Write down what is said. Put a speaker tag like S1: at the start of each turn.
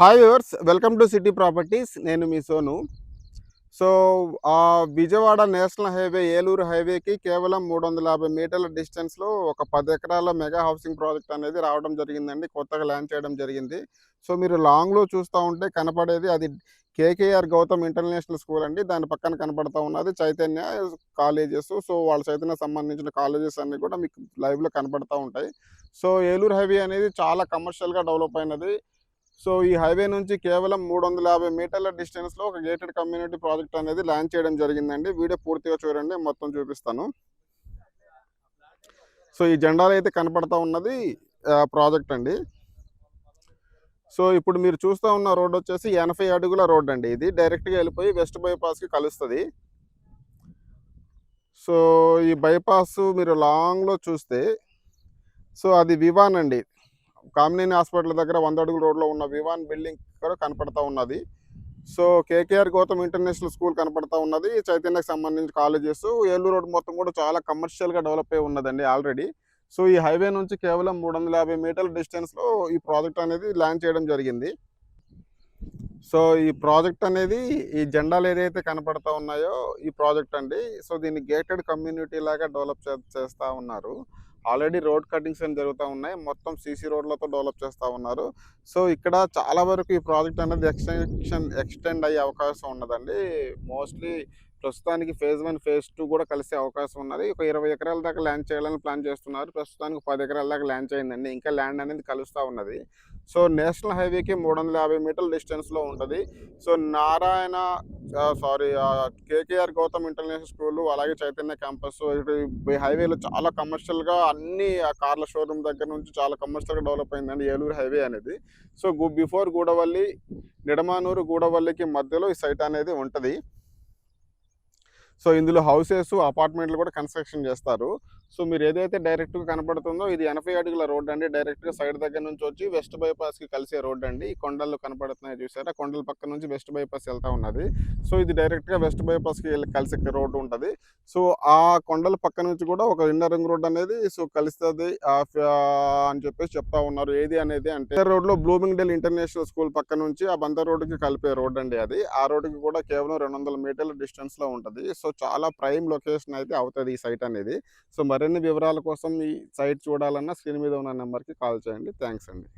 S1: Hi viewers welcome to city properties నేను మీ Sonu. So ఆ విజయవాడ నేషనల్ హైవే ఏలూరు హైవేకి కేవలం మూడు వందల యాభై మీటర్ల డిస్టెన్స్లో ఒక పది ఎకరాల మెగా హౌసింగ్ ప్రాజెక్ట్ అనేది రావడం జరిగిందండి. కొత్తగా ల్యాండ్ చేయడం జరిగింది. సో మీరు లాంగ్లో చూస్తూ ఉంటే కనపడేది అది కేకేఆర్ గౌతమ్ ఇంటర్నేషనల్ స్కూల్ అండి. దాని పక్కన కనపడతా ఉన్నది చైతన్య కాలేజెస్. సో వాళ్ళ చైతన్య సంబంధించిన కాలేజెస్ అన్నీ కూడా మీకు లైవ్లో కనపడతా ఉంటాయి. సో ఏలూరు హైవే అనేది చాలా కమర్షియల్గా డెవలప్ అయినది. సో ఈ హైవే నుంచి కేవలం మూడు వందల యాభై మీటర్ల డిస్టెన్స్లో ఒక గేటెడ్ కమ్యూనిటీ ప్రాజెక్ట్ అనేది ల్యాండ్ చేయడం జరిగిందండి. వీడియో పూర్తిగా చూడండి మొత్తం చూపిస్తాను. సో ఈ జెండాలు అయితే కనపడతా ఉన్నది ప్రాజెక్ట్ అండి. సో ఇప్పుడు మీరు చూస్తూ ఉన్న రోడ్ వచ్చేసి ఎనభై అడుగుల రోడ్ అండి ఇది. డైరెక్ట్గా వెళ్ళిపోయి వెస్ట్ బైపాస్కి కలుస్తుంది. సో ఈ బైపాస్ మీరు లాంగ్లో చూస్తే సో అది వివాన్ అండి. కామినేని హాస్పిటల్ దగ్గర వంద అడుగుల రోడ్లో ఉన్న వివాన్ బిల్డింగ్ కూడా కనపడతా ఉన్నది. So KKR Gautam international school కనపడతా ఉన్నది. చైతన్యకు సంబంధించిన కాలేజెస్ ఏలూరు రోడ్ మొత్తం కూడా చాలా కమర్షియల్గా డెవలప్ అయి ఉన్నదండి ఆల్రెడీ సో ఈ హైవే నుంచి కేవలం మూడు వందల యాభై మీటర్ల డిస్టెన్స్లో ఈ ప్రాజెక్ట్ అనేది ల్యాండ్ చేయడం జరిగింది. సో ఈ ప్రాజెక్ట్ అనేది ఈ జెండాలు ఏదైతే కనపడతా ఉన్నాయో ఈ ప్రాజెక్ట్ అండి. సో దీన్ని గేటెడ్ కమ్యూనిటీ లాగా డెవలప్ చేస్తూ ఉన్నారు. ఆల్రెడీ రోడ్ కటింగ్స్ అని జరుగుతూ ఉన్నాయి. మొత్తం సీసీ రోడ్లతో డెవలప్ చేస్తూ ఉన్నారు. సో ఇక్కడ చాలా వరకు ఈ ప్రాజెక్ట్ అనేది ఎక్స్టెన్షన్ ఎక్స్టెండ్ అయ్యే అవకాశం ఉన్నదండి. మోస్ట్లీ ప్రస్తుతానికి ఫేజ్ వన్ ఫేజ్ టూ కూడా కలిసే అవకాశం ఉన్నది. ఒక ఇరవై ఎకరాల దాకా ల్యాండ్ చేయాలని ప్లాన్ చేస్తున్నారు. ప్రస్తుతానికి పది ఎకరాల దాకా ల్యాండ్ చేయండి ఇంకా ల్యాండ్ అనేది కలుస్తూ ఉన్నది. సో నేషనల్ హైవేకి మూడు వందల యాభై మీటర్ల డిస్టెన్స్లో ఉంటుంది. So Narayana sorry KKR Gautam international school అలాగే చైతన్య క్యాంపస్ ఇటు హైవేలో చాలా కమర్షియల్గా అన్ని కార్ల షోరూమ్ దగ్గర నుంచి చాలా కమర్షియల్గా డెవలప్ అయిందండి ఏలూరు హైవే అనేది. సో బిఫోర్ గూడవల్లి నిడమానూరు గూడవల్లికి మధ్యలో ఈ సైట్ అనేది ఉంటుంది. సో ఇందులో హౌసెస్ అపార్ట్మెంట్లు కూడా కన్స్ట్రక్షన్ చేస్తారు. సో మీరు ఏదైతే డైరెక్ట్గా కనపడుతుందో ఇది ఎనభై అడుగుల రోడ్ అండి. డైరెక్ట్గా సైడ్ దగ్గర నుంచి వచ్చి వెస్ట్ బైపాస్కి కలిసే రోడ్ అండి. ఈ కొండలు కనపడుతున్నాయి చూసారా? కొండల పక్క నుంచి వెస్ట్ బైపాస్ వెళ్తా ఉన్నది. సో ఇది డైరెక్ట్గా వెస్ట్ బైపాస్కి వెళ్ళి కలిసే రోడ్డు ఉంటుంది. సో ఆ కొండల పక్క నుంచి కూడా ఒక ఇన్నర్ రింగ్ రోడ్ అనేది సో కలుస్తుంది. అని చెప్పేసి చెప్తా ఉన్నారు. ఏది అనేది అంటే రోడ్లో బ్లూమింగ్ డెల్ ఇంటర్నేషనల్ స్కూల్ పక్క నుంచి ఆ బందర్ రోడ్డుకి కలిపే రోడ్ అండి అది. ఆ రోడ్డుకి కూడా కేవలం రెండు వందల మీటర్ల డిస్టెన్స్లో ఉంటుంది. సో చాలా ప్రైమ్ లొకేషన్ అయితే అవుతుంది ఈ సైట్ అనేది. సో మరి మరిన్ని వివరాల కోసం ఈ సైట్ చూడాలన్నా స్క్రీన్ మీద ఉన్న నెంబర్కి కాల్ చేయండి. థ్యాంక్స్ అండి.